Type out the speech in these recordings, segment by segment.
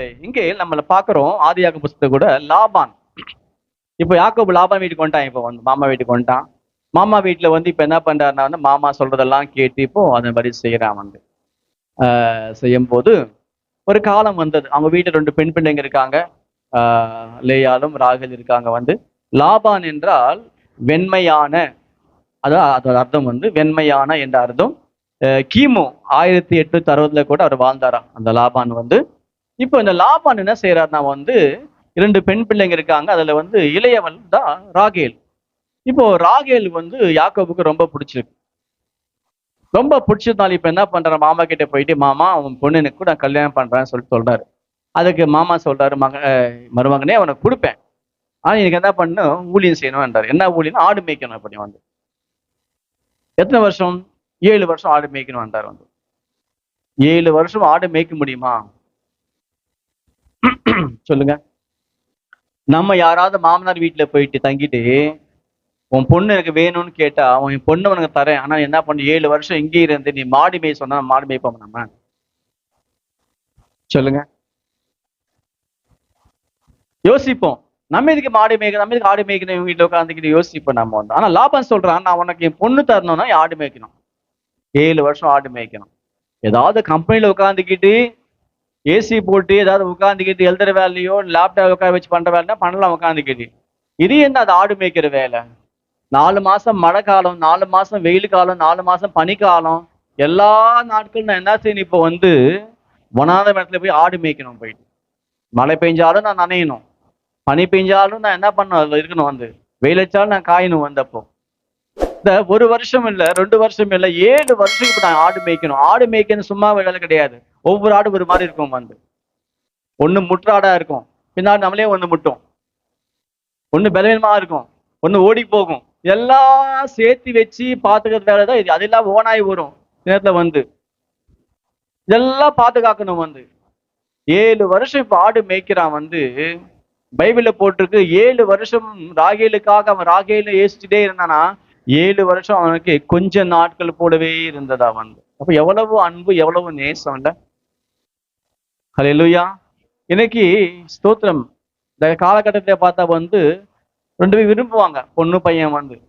பிரியமானவர்களே இங்கே நம்மள பாக்குறோம் ஆதியாக புஸ்தத்தை கூட லாபான். இப்போ யாக்கோபு லாபான் வீட்டுக்கு வந்துட்டான் இப்போ வந்து மாமா வீட்டுக்கு வந்துட்டான். மாமா வீட்டில் வந்து இப்போ என்ன பண்றாருன்னா வந்து மாமா சொல்றதெல்லாம் கேட்டு இப்போ அதன் மாதிரி செய்கிறான் வந்து. செய்யும் போது ஒரு காலம் வந்தது. அவங்க வீட்டில் ரெண்டு பெண் பிள்ளைங்க இருக்காங்க. லேயாலும் ராகல் இருக்காங்க வந்து. லாபான் என்றால் வெண்மையான அதான் அதோட அர்த்தம் வந்து வெண்மையான என்ற அர்த்தம். கிமு ஆயிரத்தி எட்நூத்தி அறுபதுல கூட அவர் வாழ்ந்தாராம். அந்த லாபான் வந்து இப்போ இந்த லாபான் என்ன செய்யறாருன்னா வந்து இரண்டு பெண் பிள்ளைங்க இருக்காங்க. அதுல வந்து இளையவள் தான் ராகேல். இப்போ ராகேல் வந்து யாக்கோபுக்கு ரொம்ப பிடிச்சிருக்கு. ரொம்ப பிடிச்சதுனால இப்போ என்ன பண்றேன் மாமா கிட்ட போயிட்டு மாமா அவன் பொண்ணு எனக்கு கூட நான் கல்யாணம் பண்றேன்னு சொல்லிட்டு சொல்றாரு. அதுக்கு மாமா சொல்றாரு மக மருமகனே அவனுக்கு கொடுப்பேன். ஆனா எனக்கு என்ன பண்ணணும்? ஊழியம் செய்யணும்ன்றாரு என்ன ஊழியம் ஆடு மேய்க்கணும் அப்படி வந்து. எத்தனை வருஷம்? ஏழு வருஷம் ஆடு மேய்க்கணும்ன்றார் வந்து. ஏழு வருஷம் ஆடு மேய்க்க முடியுமா? சொல்லுங்க. நம்ம யாராவது மாமனார் வீட்டுல போயிட்டு தங்கிட்டு உன் பொண்ணு எனக்கு வேணும்னு கேட்டா உன் பொண்ணு உனக்கு தரேன். ஆனா என்ன பண்ணு ஏழு வருஷம் இங்கே இருந்து நீ மாடு மேய் சொன்னா மாடு மேய்ப்போம் நம்ம சொல்லுங்க. யோசிப்போம். நம்ம இதுக்கு மாடு மேய்க்க நம்ம இதுக்கு ஆடு மேய்க்கணும் இவங்க வீட்டில் உட்காந்துக்கிட்டு யோசிப்போம் நம்ம வந்து. ஆனா லாபம் சொல்றான் நான் உனக்கு என் பொண்ணு தரணும்னா ஆடு மேய்க்கணும். ஏழு வருஷம் ஆடு மேய்க்கணும். ஏதாவது கம்பெனியில் உட்காந்துக்கிட்டு ஏசி போட்டு ஏதாவது உட்காந்துக்கிட்டு எழுதுற வேலையோ லேப்டாப் உட்கார வச்சு பண்ணுற வேலைனா பண்ணலாம் உட்காந்துக்கிட்டு இது என்ன அது ஆடு மேய்க்கிற வேலை? நாலு மாதம் மழை காலம் நாலு மாதம் வெயில் காலம் நாலு மாதம் பனிக்காலம் எல்லா நாட்களும் நான் என்ன செய்யணும் இப்போ வந்து ஒன்றாத இடத்துல போய் ஆடு மேய்க்கணும் போயிட்டு. மழை பெஞ்சாலும் நான் நனையணும். பனி பெஞ்சாலும் நான் என்ன பண்ணணும்? இருக்கணும் வந்து. வெயில் வச்சாலும் நான் காயணும் வந்தப்போ. இந்த ஒரு வருஷம் இல்லை ரெண்டு வருஷம் இல்லை ஏழு வருஷம் இப்போ நான் ஆடு மேய்க்கணும். ஆடு மேய்க்கணும் சும்மா வேலை கிடையாது. ஒவ்வொரு ஆடும் ஒரு மாதிரி இருக்கும் வந்து. ஒன்று முற்றாடாக இருக்கும். பின்னாடி நம்மளே ஒன்று முட்டும். ஒன்று பலவீனமாக இருக்கும். ஒன்று ஓடி போகும். எல்லாம் சேர்த்து வச்சு பார்த்துக்கிறது வேலை தான் இது அதெல்லாம் ஓனாய் வரும். நேரத்தில் வந்து. இதெல்லாம் பாதுகாக்கணும் வந்து. ஏழு வருஷம் இப்போ ஆடு மேய்க்கிறான் வந்து. பைபிளில் போட்டிருக்கு ஏழு வருஷம் ராகேலுக்காக அவன் ராகேல ஏசிச்சுட்டே இருந்தானா ஏழு வருஷம் அவனுக்கு கொஞ்ச நாட்கள் போலவே இருந்ததா வந்து. அப்போ எவ்வளவு அன்பு எவ்வளவு நேசம் இல்லை. ஹalleluya. இன்னைக்கு ஸ்தோத்திரம். இந்த காலகட்டத்தில் பார்த்தா வந்து ரெண்டு பேரும் விரும்புவாங்க. பொண்ணு பையன் வந்து.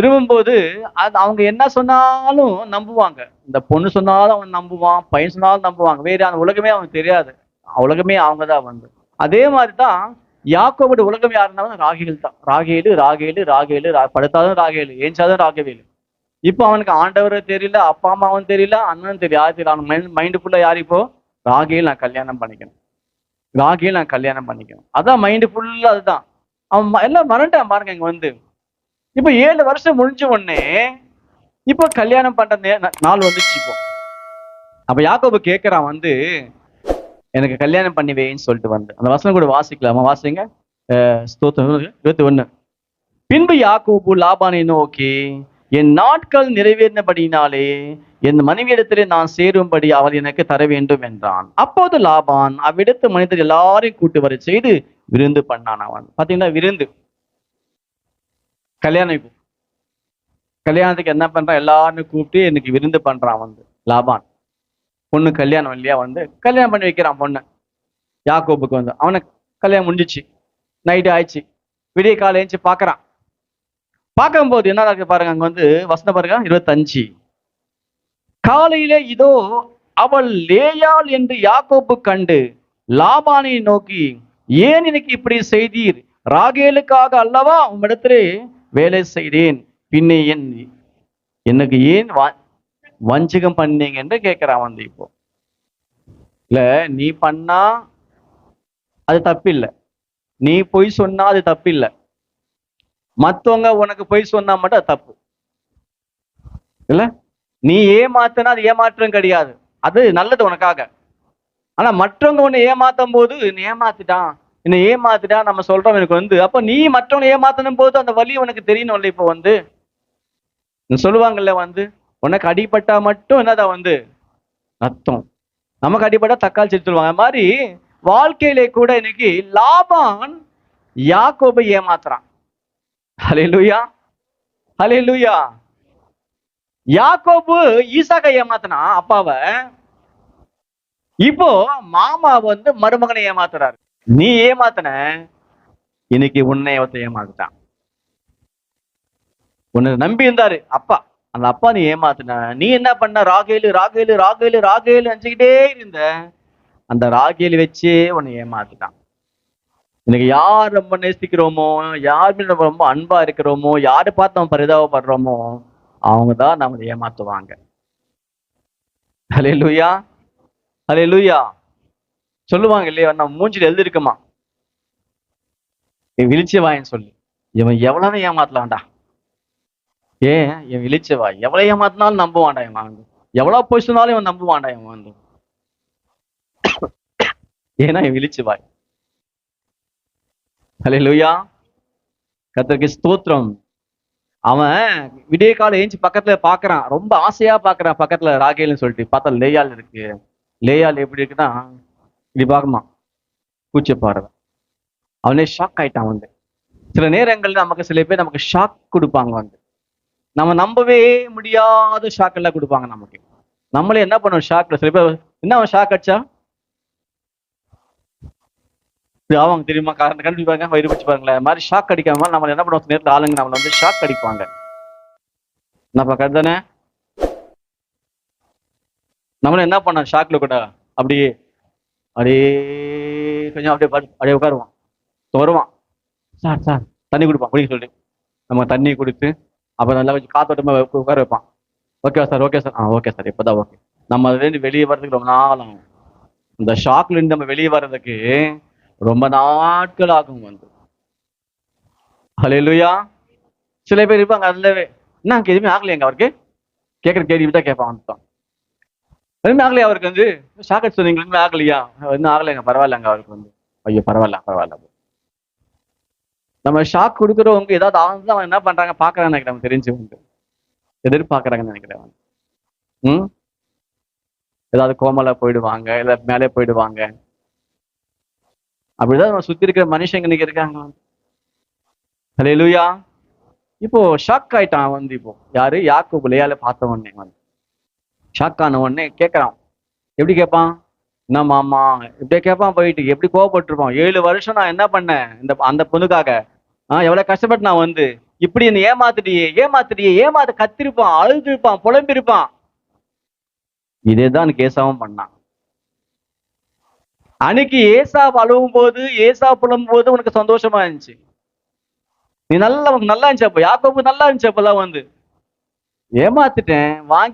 விரும்பும்போது அது அவங்க என்ன சொன்னாலும் நம்புவாங்க. இந்த பொண்ணு சொன்னாலும் அவன் நம்புவான் பையன் சொன்னாலும் நம்புவாங்க. வேற அந்த உலகமே அவனுக்கு தெரியாது. உலகமே அவங்க தான் வந்து. அதே மாதிரி தான் யாக்கோபோட உலகம் யாருன்னா ராகேல் தான். ராகேலு ராகேலு ராகேலு ரா- படுத்தாலும் ராகேலு ஏஞ்சாலும் ராகவேலு. இப்போ அவனுக்கு ஆண்டவரை தெரியல அப்பா அம்மாவும் தெரியல அண்ணன் தெரியல. யாரும் தெரியல. அவன் மைண்ட் மைண்டுக்குள்ள யார் இப்போ? ராகேல் நான் கல்யாணம் பண்ணிக்கணும். ராகேல் நான் கல்யாணம் பண்ணிக்கணும். அதான் மைண்டு ஃபுல்லாக அதுதான். அவன் எல்லாம் மறந்துட்டான் பாருங்க இங்கே வந்து. இப்போ ஏழு வருஷம் முடிஞ்ச உடனே இப்போ கல்யாணம் பண்ணுற நாள் வந்துச்சு இப்போ. அப்போ யாக்கோபு கேட்குறான் வந்து எனக்கு கல்யாணம் பண்ணி வைன்னு சொல்லிட்டு வந்து. அந்த வசனம் கூட வாசிக்கலாமா? வாசிங்க. அஹ் ஸ்தோத்திரம். இருபத்தி ஒன்று பின்பு யாக்கோபு லாபானை நோக்கி என் நாட்கள் நிறைவேறினபடினாலே என் மனைவியிடத்திலே நான் சேரும்படி அவள் எனக்கு தர வேண்டும் என்றான். அப்போது லாபான் அவ்விடத்து மனிதர் எல்லாரையும் கூட்டு வர செய்து விருந்து பண்ணான் அவன். பாத்தீங்கன்னா விருந்து. கல்யாணம் இப்போ. கல்யாணத்துக்கு என்ன பண்றான்? எல்லாரும் கூப்பிட்டு எனக்கு விருந்து பண்றான் வந்து லாபான். பொண்ணு கல்யாணம் இல்லையா வந்து கல்யாணம் பண்ணி வைக்கிறான் பொண்ணை. யாக்கோபுக்கு வந்து. அவனுக்கு கல்யாணம் முடிஞ்சிச்சு. நைட்டு ஆயிடுச்சு. விடிய காலை எழுந்துச்சு பார்க்கும்போது என்ன இருக்கு பாருங்க அங்க வந்து வசனம் பாருங்க இருபத்தஞ்சு. காலையிலே இதோ அவள் லேயாள் என்று யாக்கோப்பு கண்டு லாபானை நோக்கி ஏன் எனக்கு இப்படி செய்தீர்? ராகேலுக்காக அல்லவா உம்மிடத்திலே வேலை செய்தேன். பின்னே என் எனக்கு ஏன் வஞ்சகம் பண்ணீங்க? என்று கேட்கிறான் வந்து இப்போ. இல்ல நீ பண்ணா அது தப்பில்லை. நீ பொய் சொன்னா அது தப்பில்லை. மத்தவங்க உனக்கு பொய் சொன்னா மட்டும் தப்பு. இல்ல? நீ ஏமாத்தினா அது ஏமாற்றம் கிடையாது. அது நல்லது உனக்காக. ஆனா மற்றவங்க உன்னை ஏமாத்தும் போது நீ ஏமாத்திட்டான் என்னை ஏமாத்திட்டான் நம்ம சொல்றோம் எனக்கு வந்து. அப்ப நீ மற்றவங்க ஏமாத்தணும் போது அந்த வழி உனக்கு தெரியணும்ல இப்போ வந்து? சொல்லுவாங்கல்ல வந்து உனக்கு அடிபட்டா மட்டும் என்னதான் வந்து? அர்த்தம். நமக்கு அடிபட்டா தக்காளி செடி சொல்லுவாங்க அது மாதிரி வாழ்க்கையிலே கூட இன்னைக்கு லாபான் யாக்கோபை ஏமாத்துறான். ஹலெலுயா ஹலெலுயா யாக்கோபு ஈசாக்கை ஏமாத்தினா அப்பாவ? இப்போ மாமா வந்து மருமகனை ஏமாத்துறாரு. நீ ஏமாத்தின இன்னைக்கு உன்னை ஒருத்த ஏமாத்துட்டான். உன்னை நம்பி இருந்தாரு அப்பா. அந்த அப்பா நீ ஏமாத்தின. நீ என்ன பண்ண? ராகேலு ராகேலு ராகேலு ராகேலு அஞ்சுக்கிட்டே இருந்த. அந்த ராகேலு வச்சே உன்னை ஏமாத்துட்டான். இன்னைக்கு யார் ரொம்ப நேசிக்கிறோமோ யார் மேல நம்ம ரொம்ப அன்பா இருக்கிறோமோ யாரை பார்த்து நம்ம பரிதாபப்படுறோமோ அவங்க தான் நம்மளை ஏமாத்துவாங்க. ஹலே லூயா ஹலே லூயா சொல்லுவாங்க இல்லையா? நம்ம மூஞ்சில எழுதிருக்குமா? நீ விழிச்சவாயின்னு சொல்லி. இவன் எவ்வளவு ஏமாத்தலாம்டா. ஏன்? இவன் விழிச்சவா எவ்வளவு ஏமாத்தினாலும் நம்புவான்டா இவன் வந்து. எவ்வளவு போய் சொன்னாலும் இவன் நம்புவான்டா இவன் வந்து. ஏன்னா இவன் இழிச்சவாய் ஹலே லூயா கத்தருக்கு ஸ்தோத்திரம். அவன் விடிய காலம் ஏஞ்சி பக்கத்துல பாக்குறான் ரொம்ப ஆசையா பாக்குறான் பக்கத்துல ராகேல்னு சொல்லிட்டு. பார்த்தா லேயால் இருக்கு. லேயால் எப்படி இருக்குன்னா இப்படி பார்க்குமா கூச்ச பார்வை அவனே ஷாக் ஆயிட்டான் வந்து. சில நேரங்கள்ல நமக்கு சில பேர் நமக்கு ஷாக் கொடுப்பாங்க வந்து. நம்ம நம்பவே முடியாத ஷாக் எல்லாம் கொடுப்பாங்க நமக்கு. நம்மளே என்ன பண்ணுவோம் ஷாக்ல சில பேர் என்ன அவன் ஷாக் அடிச்சா? அவங்க தெரியுமா? காரணம் கண்டுபிடிப்பாங்க வயிறு வச்சு பாருங்களேன். இந்த மாதிரி ஷாக் அடிக்காம நம்ம என்ன பண்ணுவோம் நேரில் ஆளுங்க நம்மள வந்து ஷாக் அடிப்பாங்க. நம்ம கருதானே நம்மளும் என்ன பண்ணோம் ஷாக்ல கூட அப்படியே அப்படியே கொஞ்சம் அப்படியே அப்படியே உட்காருவான். வருவான். சார் சார் தண்ணி கொடுப்பான் குடிக்க சொல்லிட்டு நம்ம தண்ணி கொடுத்து அப்புறம் நல்லா கொஞ்சம் காத்தோட்டமா உட்கார வைப்பான். ஓகேவா சார் ஓகே சார். ஆ ஓகே சார் இப்போதான் ஓகே நம்ம அதுலேருந்து வெளியே வர்றதுக்கு ரொம்ப நாள் ஆகும். இந்த ஷாக்ல இருந்து நம்ம வெளியே வர்றதுக்கு ரொம்ப நாட்கள் ஆகும் வந்து. ஹalleluya சில பேர் இருப்பாங்க அதுலவே என்ன அங்கே எதுவுமே ஆகலையாங்க அவருக்கு? கேட்குற கேள்வி தான் கேட்பான் தான். எதுவுமே ஆகலையா அவருக்கு வந்து? ஷாக் சொன்னீங்க எதுவுமே ஆகலையா? இன்னும் ஆகலைங்க பரவாயில்லங்க அவருக்கு வந்து. ஐயோ பரவாயில்ல பரவாயில்ல. நம்ம ஷாக் கொடுக்குறவங்க ஏதாவது ஆகுது அவன் என்ன பண்றாங்க? பாக்குறான்னு நினைக்கிறேன் அவன் தெரிஞ்சு எதிர்பார்க்கறாங்கன்னு நினைக்கிறேன் ம்? ஏதாவது கோமலா போயிடுவாங்க இல்ல மேலே போயிடுவாங்க. அப்படிதான் நம்ம சுத்தி இருக்கிற மனுஷங்க இன்னைக்கு இருக்காங்க. ஹalleluya இப்போ ஷாக் ஆயிட்டான் வந்து இப்போ. யாரு? யாக்கு லேயால பார்த்த உடனே வந்து ஷாக் ஆன உடனே கேட்கறான். எப்படி கேட்பான்? என்ன மாமா? இப்படியே கேட்பான் போயிட்டு. எப்படி கோவப்பட்டிருப்பான்? ஏழு வருஷம் நான் என்ன பண்ணேன்? இந்த அந்த பொண்ணுக்காக. ஆ எவ்வளவு கஷ்டப்பட்டு நான் வந்து. இப்படி என்ன ஏமாத்துட்டியே ஏமாத்துட்டியே ஏமாத்த கத்திருப்பான் அழுதுருப்பான் புலம்பிருப்பான். இதேதான் கேசாவும் பண்ணான். அன்னைக்கு ஏசா அழுவும் போது ஏசா புலம்பும் போது உனக்கு சந்தோஷமா இருந்துச்சு. நீ நல்லா உனக்கு நல்லா இருந்துச்சு அப்ப. நல்லா இருந்துச்சு அப்பெல்லாம் வந்து. ஏமாத்திட்டேன். வாங்கி